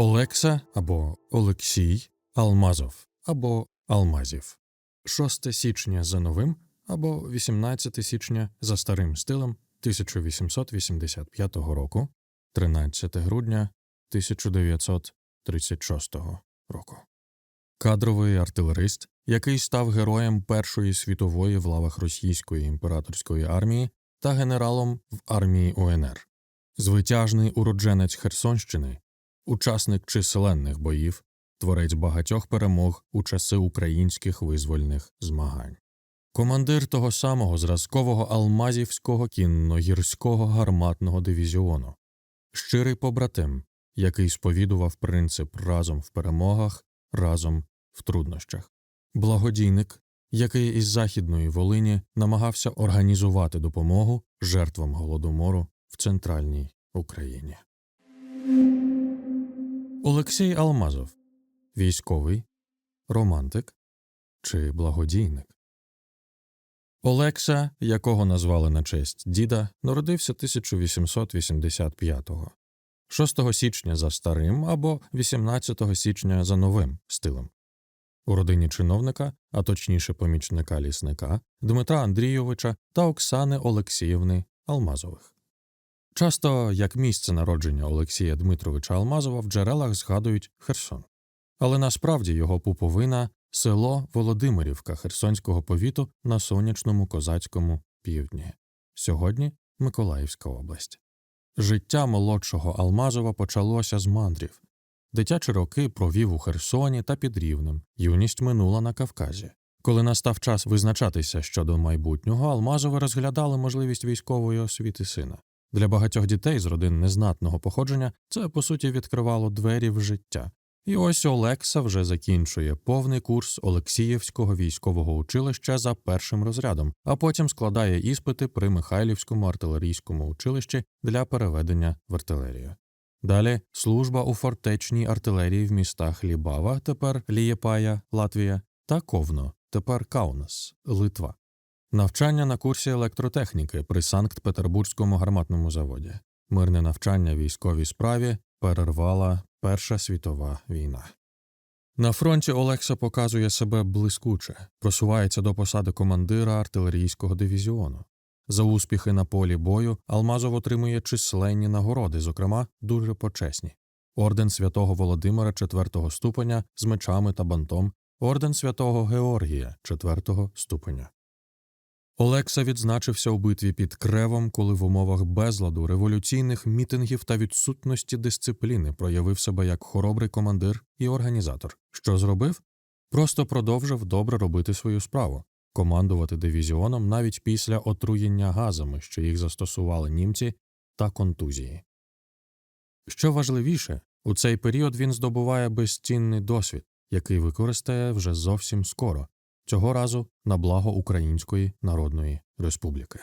Олекса або Олексій Алмазов або Алмазів. 6 січня за новим або 18 січня за старим стилем 1885 року, 13 грудня 1936 року. Кадровий артилерист, який став героєм Першої світової в лавах російської імператорської армії та генералом в армії УНР, звитяжний уродженець Херсонщини, учасник численних боїв, творець багатьох перемог у часи українських визвольних змагань. Командир того самого зразкового Алмазівського кінно-гірського гарматного дивізіону, щирий побратим, який сповідував принцип разом в перемогах, разом в труднощах, благодійник, який із Західної Волині намагався організувати допомогу жертвам голодомору в центральній Україні. Олексій Алмазов військовий, романтик чи благодійник. Олекса, якого назвали на честь діда, народився 1885-го, 6 січня за старим або 18 січня за новим стилем. У родині чиновника, а точніше помічника лісника Дмитра Андрійовича та Оксани Олексіївни Алмазових. Часто як місце народження Олексія Дмитровича Алмазова в джерелах згадують Херсон. Але насправді його пуповина село Володимирівка Херсонського повіту на сонячному козацькому півдні, сьогодні Миколаївська область. Життя молодшого Алмазова почалося з мандрів. Дитячі роки провів у Херсоні та під Рівнем, юність минула на Кавказі. Коли настав час визначатися щодо майбутнього, Алмазови розглядали можливість військової освіти сина. Для багатьох дітей з родин незнатного походження це по суті відкривало двері в життя. І ось Олекса вже закінчує повний курс Олексіївського військового училища за першим розрядом, а потім складає іспити при Михайлівському артилерійському училищі для переведення в артилерію. Далі служба у фортечній артилерії в містах Лібава, тепер Лієпая, Латвія, та Ковно, тепер Каунас, Литва. Навчання на курсі електротехніки при Санкт-Петербурзькому гарматному заводі. Мирне навчання військовій справі перервала Перша світова війна. На фронті Олекса показує себе блискуче, просувається до посади командира артилерійського дивізіону. За успіхи на полі бою Алмазов отримує численні нагороди, зокрема дуже почесні. Орден святого Володимира четвертого ступеня з мечами та бантом, орден святого Георгія четвертого ступеня. Олекса відзначився у битві під кревом, коли в умовах безладу, революційних мітингів та відсутності дисципліни проявив себе як хоробрий командир і організатор. Що зробив? Просто продовжив добре робити свою справу, командувати дивізіоном навіть після отруєння газами, що їх застосували німці, та контузії. Що важливіше, у цей період він здобуває безцінний досвід, який використає вже зовсім скоро, цього разу на благо Української Народної Республіки.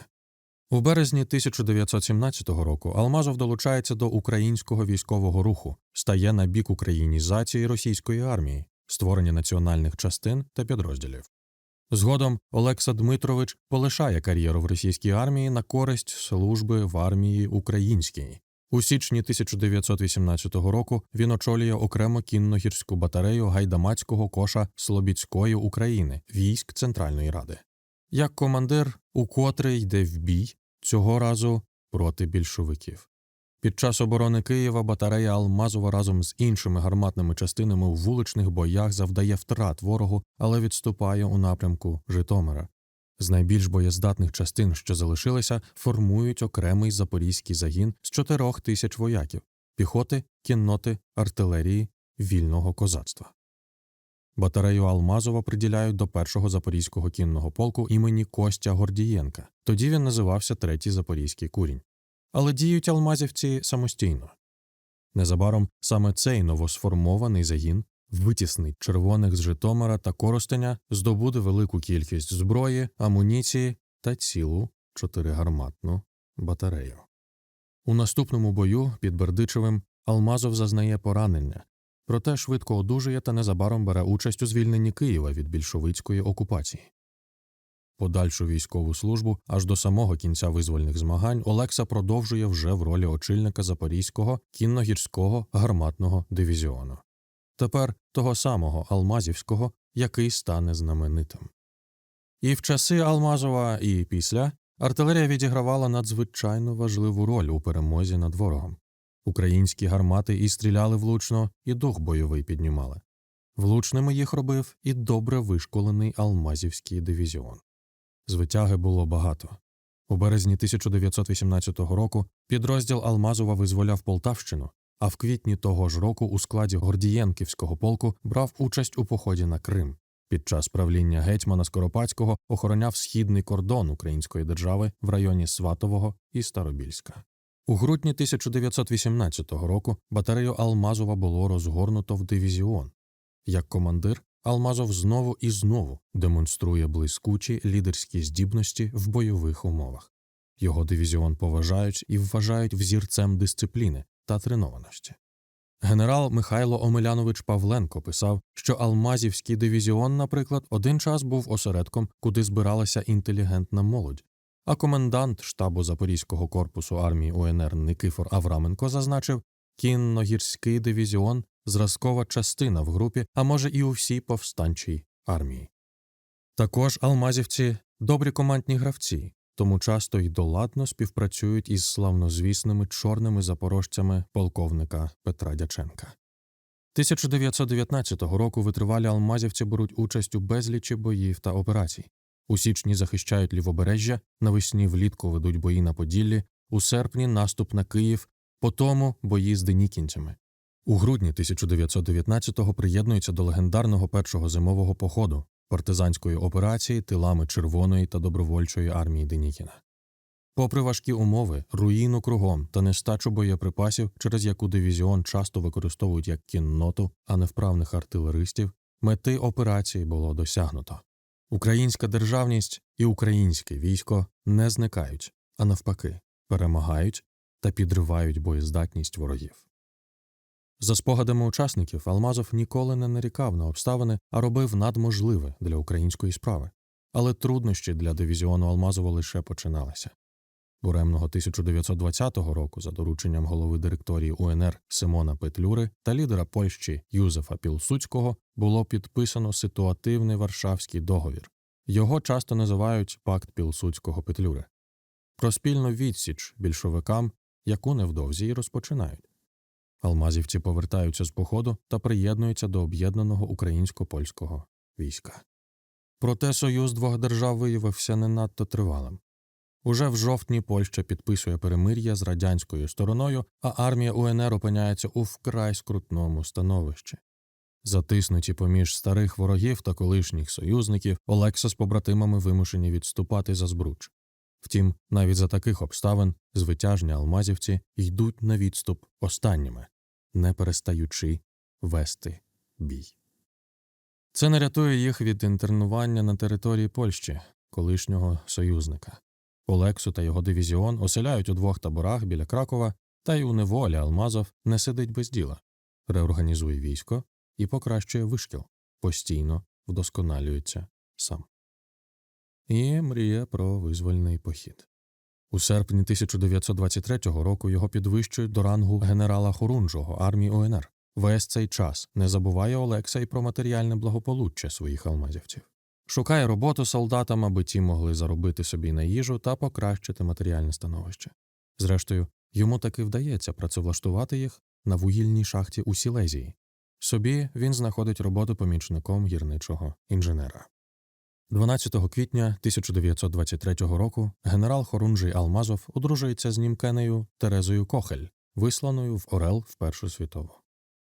У березні 1917 року Алмазов долучається до українського військового руху, стає на бік українізації російської армії, створення національних частин та підрозділів. Згодом Олекса Дмитрович полишає кар'єру в російській армії на користь служби в армії українській, у січні 1918 року він очолює окремо кінно-гірську батарею гайдамацького коша Слобідської України військ Центральної Ради. Як командир, укотре йде в бій цього разу проти більшовиків. Під час оборони Києва батарея Алмазова разом з іншими гарматними частинами у вуличних боях завдає втрат ворогу, але відступає у напрямку Житомира. З найбільш боєздатних частин, що залишилися, формують окремий запорізький загін з чотирьох тисяч вояків піхоти, кінноти, артилерії, вільного козацтва. Батарею Алмазова приділяють до першого запорізького кінного полку імені Костя Гордієнка. Тоді він називався Третій Запорізький курінь. Але діють алмазівці самостійно. Незабаром саме цей новосформований загін витіснить червоних з Житомира та Коростеня, здобуде велику кількість зброї, амуніції та цілу чотиригарматну батарею. У наступному бою під Бердичевим Алмазов зазнає поранення, проте швидко одужує та незабаром бере участь у звільненні Києва від більшовицької окупації. подальшу військову службу аж до самого кінця визвольних змагань Олекса продовжує вже в ролі очільника Запорізького кінно-гірського гарматного дивізіону. Тепер того самого Алмазівського, який стане знаменитим. І в часи Алмазова, і після артилерія відігравала надзвичайно важливу роль у перемозі над ворогом. Українські гармати і стріляли влучно, і дух бойовий піднімали. Влучними їх робив і добре вишколений Алмазівський дивізіон. Звитяги було багато. У березні 1918 року підрозділ Алмазова визволяв Полтавщину, а в квітні того ж року у складі Гордієнківського полку брав участь у поході на Крим. Під час правління гетьмана Скоропадського охороняв східний кордон української держави в районі Сватового і Старобільська. У грудні 1918 року батарею Алмазова було розгорнуто в дивізіон. Як командир, Алмазов знову і знову демонструє блискучі лідерські здібності в бойових умовах. Його дивізіон поважають і вважають взірцем дисципліни та тренованості. Генерал Михайло Омелянович Павленко писав, що Алмазівський дивізіон, наприклад, один час був осередком, куди збиралася інтелігентна молодь, а комендант штабу Запорізького корпусу армії УНР Никифор Авраменко зазначив, кінно-гірський дивізіон зразкова частина в групі, а може і у всій повстанчій армії. Також алмазівці добрі командні гравці, тому часто й доладно співпрацюють із славнозвісними чорними запорожцями полковника Петра Дяченка. 1919 року витривалі алмазівці беруть участь у безлічі боїв та операцій. У січні захищають лівобережжя, навесні влітку ведуть бої на Поділлі, у серпні наступ на Київ, по тому бої з денікінцями. У грудні 1919-го приєднується до легендарного першого зимового походу партизанської операції тилами Червоної та добровольчої армії Денікіна. Попри важкі умови, руїну кругом та нестачу боєприпасів, через яку дивізіон часто використовують як кінноту, а не вправних артилеристів, мети операції було досягнуто. Українська державність і українське військо не зникають, а навпаки, перемагають та підривають боєздатність ворогів. За спогадами учасників, Алмазов ніколи не нарікав на обставини, а робив надможливе для української справи. Але труднощі для дивізіону Алмазова лише починалися. Буремного 1920 року, за дорученням голови директорії УНР Симона Петлюри та лідера Польщі Юзефа Пілсуцького було підписано ситуативний Варшавський договір. Його часто називають Пакт Пілсуцького Петлюри. Про спільну відсіч більшовикам, яку невдовзі й розпочинають. Алмазівці повертаються з походу та приєднуються до об'єднаного українсько-польського війська. Проте союз двох держав виявився не надто тривалим. Уже в жовтні Польща підписує перемир'я з радянською стороною, а армія УНР опиняється у вкрай скрутному становищі. Затиснуті поміж старих ворогів та колишніх союзників, Олекса з побратимами вимушені відступати за збруч. Втім, навіть за таких обставин звитяжні алмазівці йдуть на відступ останніми, не перестаючи вести бій. Це не рятує їх від інтернування на території Польщі, колишнього союзника. Олексу та його дивізіон оселяють у двох таборах біля Кракова, та й у неволі Алмазов не сидить без діла, реорганізує військо і покращує вишкіл, постійно вдосконалюється сам. І мріє про визвольний похід. У серпні 1923 року його підвищують до рангу генерала Хорунжого армії УНР. Весь цей час не забуває Олекса й про матеріальне благополуччя своїх алмазівців. Шукає роботу солдатам, аби ті могли заробити собі на їжу та покращити матеріальне становище. Зрештою, йому таки вдається працевлаштувати їх на вугільній шахті у Сілезії. Собі він знаходить роботу помічником гірничого інженера. 12 квітня 1923 року генерал Хорунжий Алмазов одружується з німкенею Терезою Кохель, висланою в Орел в Першу світову.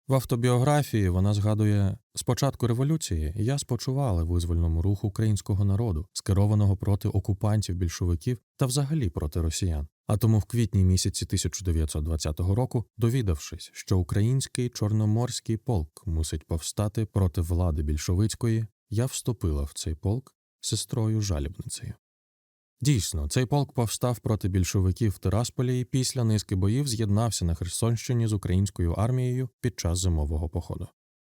В автобіографії вона згадує спочатку революції я спочувала визвольному руху українського народу, скерованого проти окупантів більшовиків та взагалі проти росіян. А тому в квітні місяці 1920 року, довідавшись, що український чорноморський полк мусить повстати проти влади більшовицької, я вступила в цей полк сестрою жалібницею. Дійсно, цей полк повстав проти більшовиків в Тирасполі і після низки боїв з'єднався на Херсонщині з українською армією під час зимового походу.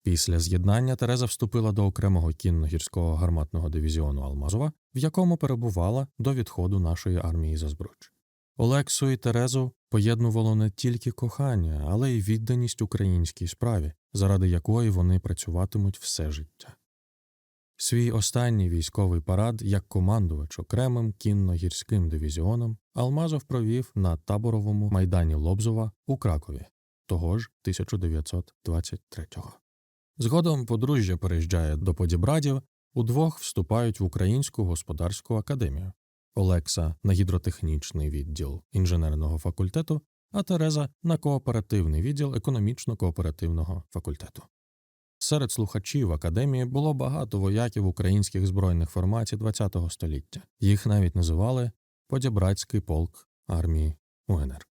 Після з'єднання Тереза вступила до окремого кінно-гірського гарматного дивізіону Алмазова, в якому перебувала до відходу нашої армії за збруч. Олексу і Терезу поєднувало не тільки кохання, але й відданість українській справі, заради якої вони працюватимуть все життя. Свій останній військовий парад як командувач окремим кінно-гірським дивізіоном Алмазов провів на таборовому майдані Лобзова у Кракові того ж 1923-го. Згодом подружжя переїжджає до Подібрадів, удвох вступають в Українську господарську академію. Олекса на гідротехнічний відділ інженерного факультету, а Тереза на кооперативний відділ економічно-кооперативного факультету. Серед слухачів академії було багато вояків українських збройних формацій ХХ століття. Їх навіть називали Подібратський полк армії УНР.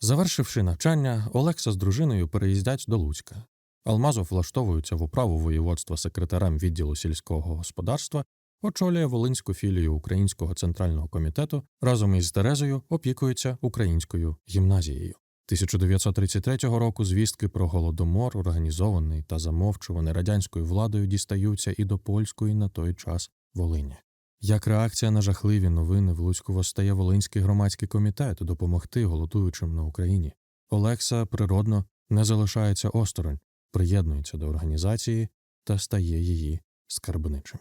Завершивши навчання, Олекса з дружиною переїздять до Луцька. Алмазов влаштовується в управу воєводства секретарем відділу сільського господарства, очолює Волинську філію Українського центрального комітету, разом із Терезою опікується українською гімназією. 1933 року звістки про голодомор, організований та замовчуваний радянською владою, дістаються і до польської на той час Волині. Як реакція на жахливі новини в Луцьку восстає Волинський громадський комітет допомогти голодуючим на Україні. Олекса природно не залишається осторонь, приєднується до організації та стає її скарбничим.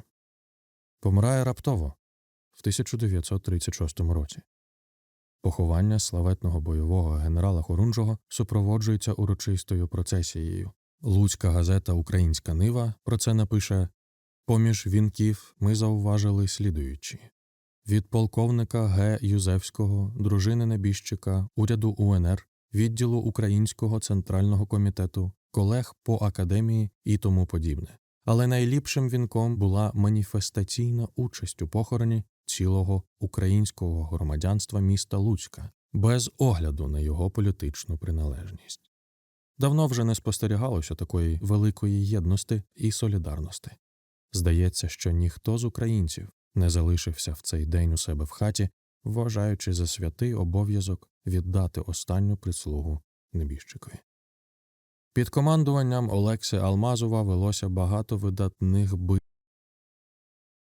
Помирає раптово в 1936 році. Поховання славетного бойового генерала Хорунжого супроводжується урочистою процесією. Луцька газета Українська Нива про це напише Поміж вінків ми зауважили слідуючі від полковника Г. Юзевського, дружини небіжчика, уряду УНР, відділу Українського центрального комітету, колег по академії і тому подібне. Але найліпшим вінком була маніфестаційна участь у похороні цілого українського громадянства міста Луцька, без огляду на його політичну приналежність. Давно вже не спостерігалося такої великої єдності і солідарності. Здається, що ніхто з українців не залишився в цей день у себе в хаті, вважаючи за святий обов'язок віддати останню прислугу небіжчикові. Під командуванням Олекси Алмазова велося багато видатних битв.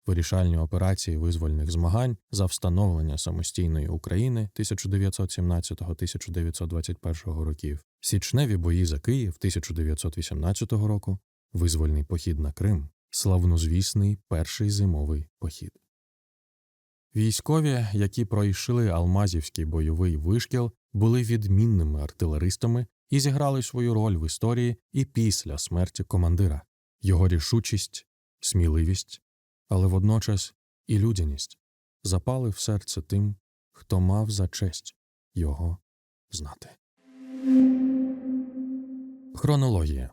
Вирішальні операції визвольних змагань за встановлення самостійної України 1917-1921 років, січневі бої за Київ 1918 року, визвольний похід на Крим, славнозвісний перший зимовий похід. Військові, які пройшли Алмазівський бойовий вишкіл, були відмінними артилеристами і зіграли свою роль в історії і після смерті командира, його рішучість, сміливість, але водночас і людяність запали в серце тим, хто мав за честь його знати. Хронологія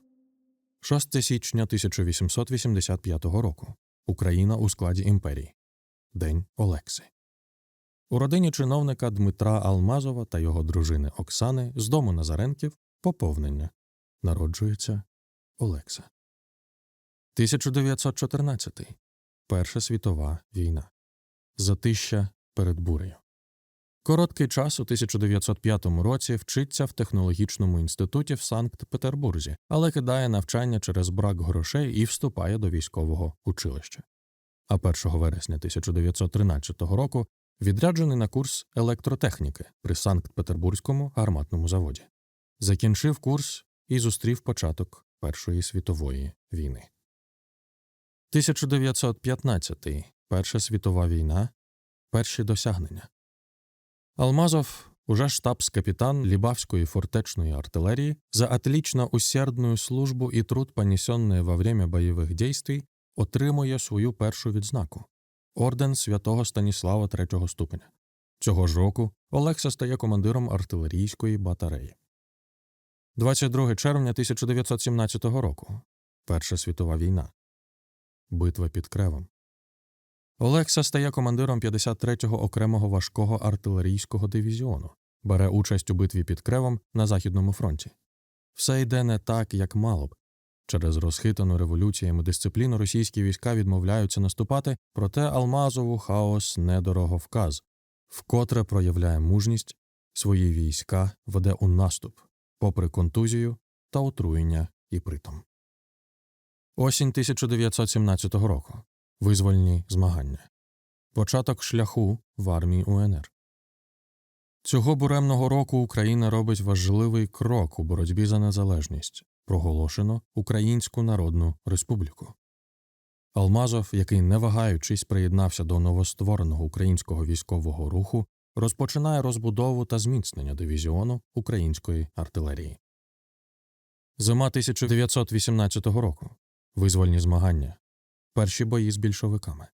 6 січня 1885 року Україна у складі імперії День Олекси. У родині чиновника Дмитра Алмазова та його дружини Оксани з дому Назаренків поповнення народжується Олекса. 1914. Перша світова війна. Затища перед бурею. Короткий час у 1905 році вчиться в технологічному інституті в Санкт-Петербурзі, але кидає навчання через брак грошей і вступає до військового училища. А 1 вересня 1913 року відряджений на курс електротехніки при Санкт-Петербурзькому гарматному заводі. Закінчив курс і зустрів початок Першої світової війни. 1915. Перша світова війна. Перші досягнення. Алмазов, уже штабс-капитан Либавской фортечной артиллерии, за отлично усердную службу і труд, понесенные во время бойових действий, отримує свою першу відзнаку орден святого Станіслава третього ступеня. Цього ж року Олекса стає командиром артилерійської батареї. 22 червня 1917 року Перша світова війна. Битва під Кревом. Олекса стає командиром 53-го окремого важкого артилерійського дивізіону, бере участь у битві під Кревом на Західному фронті. Все йде не так, як мало б. Через розхитану революціями дисципліну російські війська відмовляються наступати, проте Алмазову хаос недорого вказ, вкотре проявляє мужність, свої війська веде у наступ, попри контузію та отруєння і притом. Осінь 1917 року. Визвольні змагання. Початок шляху в армії УНР. Цього буремного року Україна робить важливий крок у боротьбі за незалежність. Проголошено Українську Народну Республіку. Алмазов, який не вагаючись приєднався до новоствореного українського військового руху, розпочинає розбудову та зміцнення дивізіону української артилерії. Зима 1918 року. Визвольні змагання. Перші бої з більшовиками.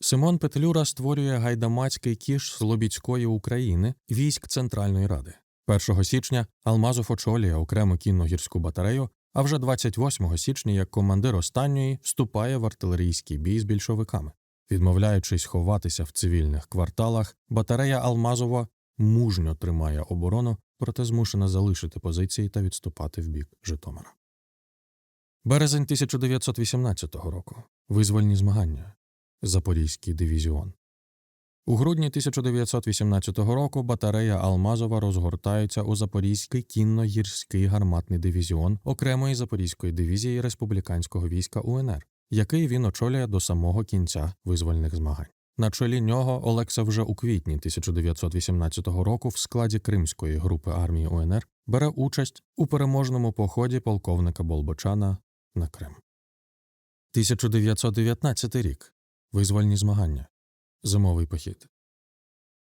Симон Петлюра створює гайдамацький кіш Слобідської України військ Центральної Ради. 1 січня Алмазов очолює окрему кінно-гірську батарею, а вже 28 січня, як командир останньої, вступає в артилерійський бій з більшовиками. Відмовляючись ховатися в цивільних кварталах, батарея Алмазова мужньо тримає оборону, проте змушена залишити позиції та відступати в бік Житомира. Березень 1918 року. Визвольні змагання. Запорізький дивізіон. У грудні 1918 року батарея Алмазова розгортається у Запорізький кінно-гірський гарматний дивізіон окремої Запорізької дивізії республіканського війська УНР, який він очолює до самого кінця визвольних змагань. На чолі нього Олекса вже у квітні 1918 року в складі Кримської групи армії УНР бере участь у переможному поході полковника Болбочана на Крим. 1919 рік. Визвольні змагання. Зимовий похід.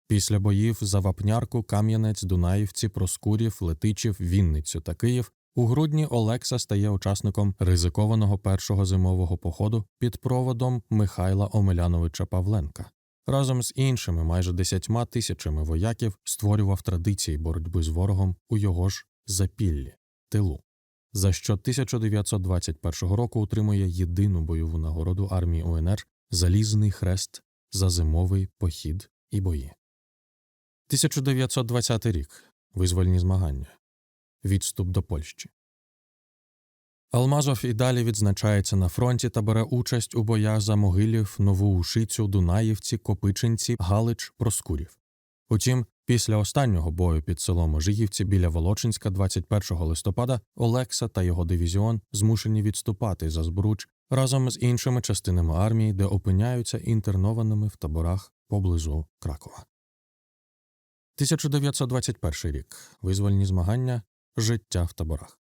Після боїв за Вапнярку, Кам'янець, Дунаївці, Проскурів, Летичів, Вінницю та Київ у грудні Олекса стає учасником ризикованого першого зимового походу під проводом Михайла Омеляновича Павленка. Разом з іншими майже десятьма тисячами вояків створював традиції боротьби з ворогом у його ж запіллі тилу, за що 1921 року отримує єдину бойову нагороду армії УНР Залізний хрест за зимовий похід і бої. 1920 рік. Визвольні змагання. Відступ до Польщі. Алмазов і далі відзначається на фронті та бере участь у боях за Могилів, Нову Ушицю, Дунаївці, Копичинці, Галич, Проскурів. Утім, після останнього бою під селом Ожигівці біля Волочинська 21 листопада Олекса та його дивізіон змушені відступати за Збруч разом з іншими частинами армії, де опиняються інтернованими в таборах поблизу Кракова. 1921 рік. Визвольні змагання. Життя в таборах.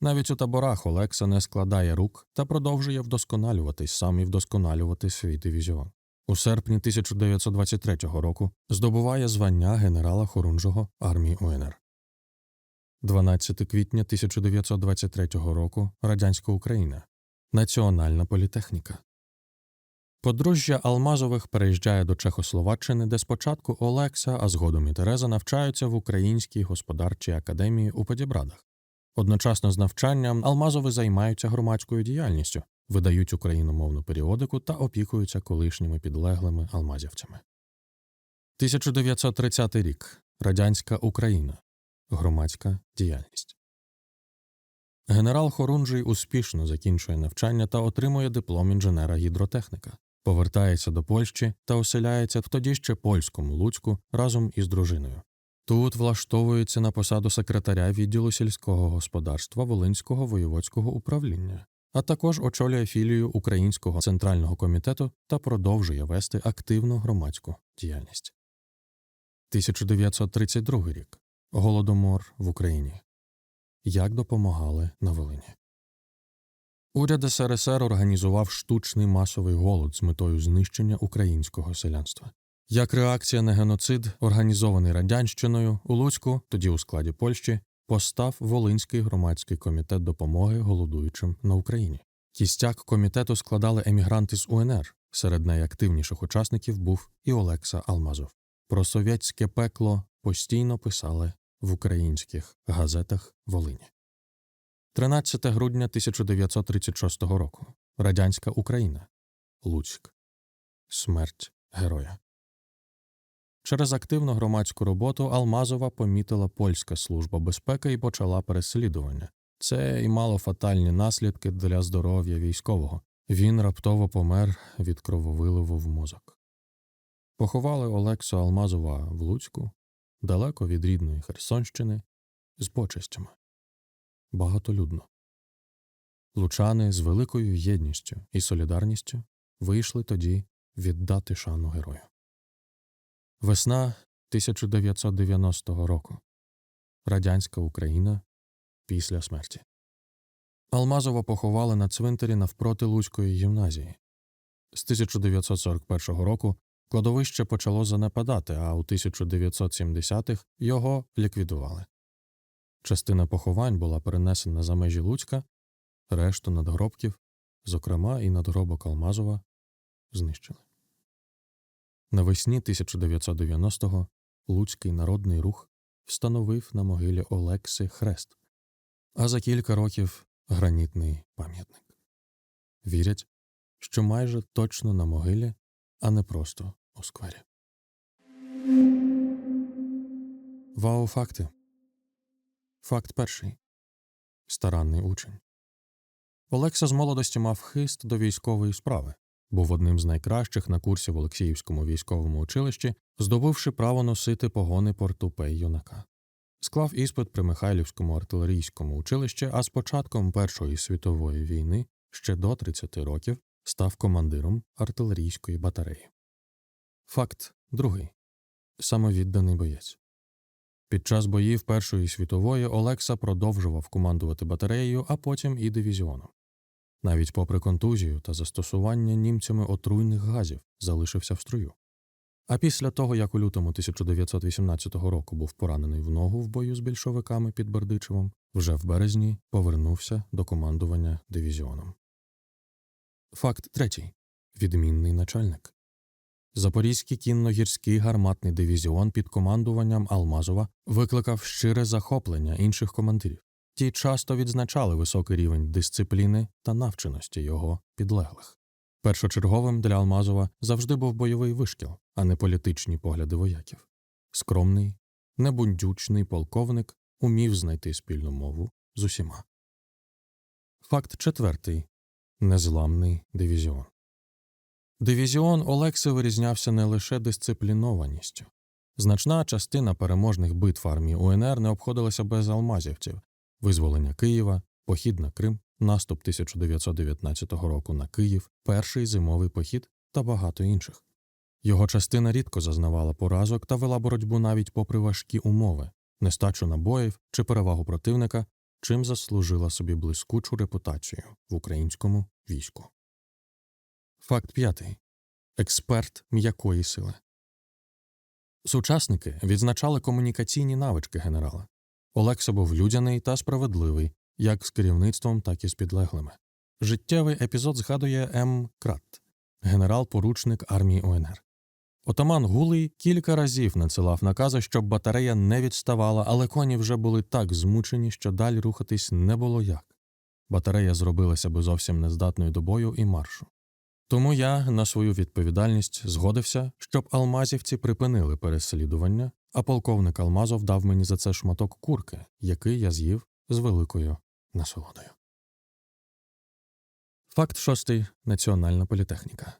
Навіть у таборах Олекса не складає рук та продовжує вдосконалюватись сам і вдосконалювати свій дивізіон. У серпні 1923 року здобуває звання генерала Хорунжого армії УНР. 12 квітня 1923 року Радянська Україна. Національна політехніка. Подружжя Алмазових переїжджає до Чехословаччини, де спочатку Олекса, а згодом і Тереза навчаються в Українській господарчій академії у Подібрадах. Одночасно з навчанням Алмазови займаються громадською діяльністю, видають україномовну періодику та опікуються колишніми підлеглими алмазівцями. 1930 рік. Радянська Україна. Громадська діяльність. Генерал Хорунжий успішно закінчує навчання та отримує диплом інженера гідротехніка, повертається до Польщі та оселяється в тоді ще польському Луцьку разом із дружиною. Тут влаштовується на посаду секретаря відділу сільського господарства Волинського воєводського управління, а також очолює філію Українського центрального комітету та продовжує вести активну громадську діяльність. 1932 рік. Голодомор в Україні. Як допомагали на Волині. Уряд СРСР організував штучний масовий голод з метою знищення українського селянства. Як реакція на геноцид, організований радянщиною у Луцьку, тоді у складі Польщі, постав Волинський громадський комітет допомоги голодуючим на Україні. Кістяк комітету складали емігранти з УНР. Серед найактивніших учасників був і Олекса Алмазов. Про совєтське пекло постійно писали в українських газетах Волині. 13 грудня 1936 року. Радянська Україна. Луцьк. Смерть героя. Через активну громадську роботу Алмазова помітила польська служба безпеки і почала переслідування. Це і мало фатальні наслідки для здоров'я військового. Він раптово помер від крововиливу в мозок. Поховали Олексу Алмазова в Луцьку, далеко від рідної Херсонщини, з почестями. багатолюдно. Лучани з великою єдністю і солідарністю вийшли тоді віддати шану герою. Весна 1990 року. Радянська Україна після смерті. Алмазова поховали на цвинтарі навпроти Луцької гімназії. З 1941 року кладовище почало занепадати, а у 1970-х його ліквідували. Частина поховань була перенесена за межі Луцька, решту надгробків, зокрема і надгробок Алмазова, знищили. Навесні 1990-го Луцький народний рух встановив на могилі Олекси хрест, а за кілька років гранітний пам'ятник. Вірять, що майже точно на могилі, а не просто у сквері. Вау-факти. Факт перший. Старанний учень. Олекса з молодості мав хист до військової справи, був одним з найкращих на курсі в Олексіївському військовому училищі, здобувши право носити погони портупей юнака. Склав іспит при Михайлівському артилерійському училищі, а з початком Першої світової війни ще до 30 років став командиром артилерійської батареї. Факт другий самовідданий боєць. Під час боїв Першої світової Олекса продовжував командувати батареєю, а потім і дивізіоном. Навіть попри контузію та застосування німцями отруйних газів залишився в строю. А після того, як у лютому 1918 року був поранений в ногу в бою з більшовиками під Бердичевом, вже в березні повернувся до командування дивізіоном. Факт третій відмінний начальник. Запорізький кінно-гірський гарматний дивізіон під командуванням Алмазова викликав щире захоплення інших командирів. Ті часто відзначали високий рівень дисципліни та навченості його підлеглих. Першочерговим для Алмазова завжди був бойовий вишкіл, а не політичні погляди вояків. Скромний, небундючний полковник умів знайти спільну мову з усіма. Факт четвертий незламний дивізіон. Дивізіон Олекси вирізнявся не лише дисциплінованістю. Значна частина переможних битв армії УНР не обходилася без алмазівців визволення Києва, похід на Крим, наступ 1919 року на Київ, перший зимовий похід та багато інших. Його частина рідко зазнавала поразок та вела боротьбу навіть попри важкі умови, нестачу набоїв чи перевагу противника, чим заслужила собі блискучу репутацію в українському війську. Факт п'ятий експерт м'якої сили. Сучасники відзначали комунікаційні навички генерала. Олекса був людяний та справедливий, як з керівництвом, так і з підлеглими. Життєвий епізод згадує М. Крат, генерал-поручник армії УНР. Отаман Гулий кілька разів надсилав накази, щоб батарея не відставала, але коні вже були так змучені, що далі рухатись не було як. Батарея зробилася би зовсім нездатною до бою і маршу. Тому я на свою відповідальність згодився, щоб алмазівці припинили переслідування, а полковник Алмазов дав мені за це шматок курки, який я з'їв з великою насолодою. Факт шостий Національна політехніка.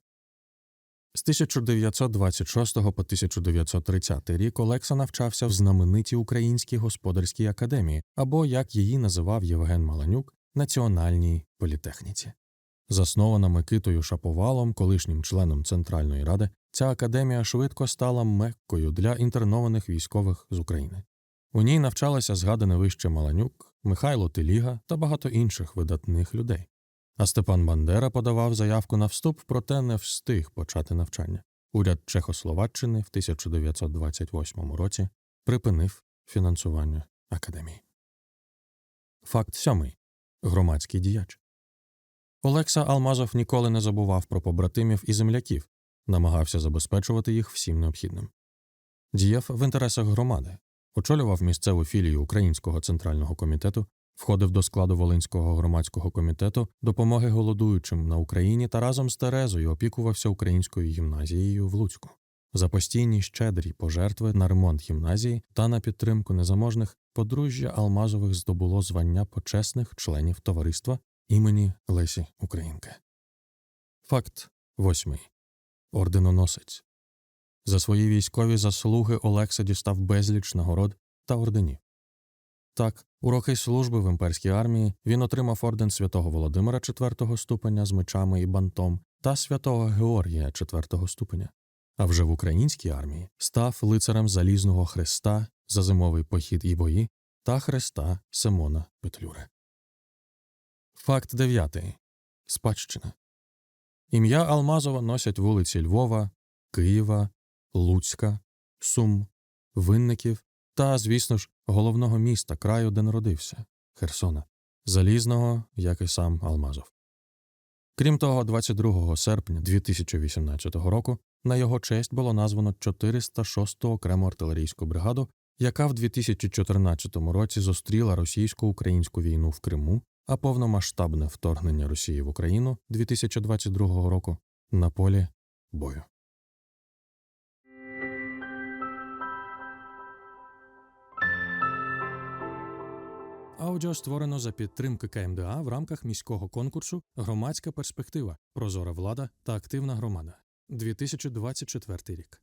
З 1926 по 1930 рік Олекса навчався в знаменитій Українській господарській академії, або, як її називав Євген Маланюк, Національній політехніці. Заснована Микитою Шаповалом, колишнім членом Центральної ради, ця академія швидко стала меккою для інтернованих військових з України. У ній навчалися згаданий вище Маланюк, Михайло Теліга та багато інших видатних людей. А Степан Бандера подавав заявку на вступ, проте не встиг почати навчання. Уряд Чехословаччини в 1928 році припинив фінансування академії. Факт сьомий громадський діяч. Олекса Алмазов ніколи не забував про побратимів і земляків, намагався забезпечувати їх всім необхідним. Діяв в інтересах громади, очолював місцеву філію Українського центрального комітету, входив до складу Волинського громадського комітету допомоги голодуючим на Україні та разом з Терезою опікувався українською гімназією в Луцьку. За постійні щедрі пожертви на ремонт гімназії та на підтримку незаможних подружжя Алмазових здобуло звання почесних членів товариства імені Лесі Українки. Факт восьмий. Орденоносець. За свої військові заслуги Олекса дістав безліч нагород та орденів. Так, у роки служби в імперській армії він отримав орден святого Володимира IV ступеня з мечами і бантом та святого Георгія IV ступеня. А вже в українській армії став лицарем Залізного Хреста за зимовий похід і бої та хреста Симона Петлюри. Факт дев'ятий. Спадщина. Ім'я Алмазова носять вулиці Львова, Києва, Луцька, Сум, Винників та, звісно ж, головного міста краю, де народився Херсона, Залізного, як і сам Алмазов. Крім того, 22 серпня 2018 року на його честь було названо 406-ту окрему артилерійську бригаду, яка в 2014 році зустріла російсько-українську війну в Криму, а повномасштабне вторгнення Росії в Україну 2022 року на полі бою. Аудіо створено за підтримки КМДА в рамках міського конкурсу Громадська перспектива, прозора влада та активна громада 2024 рік.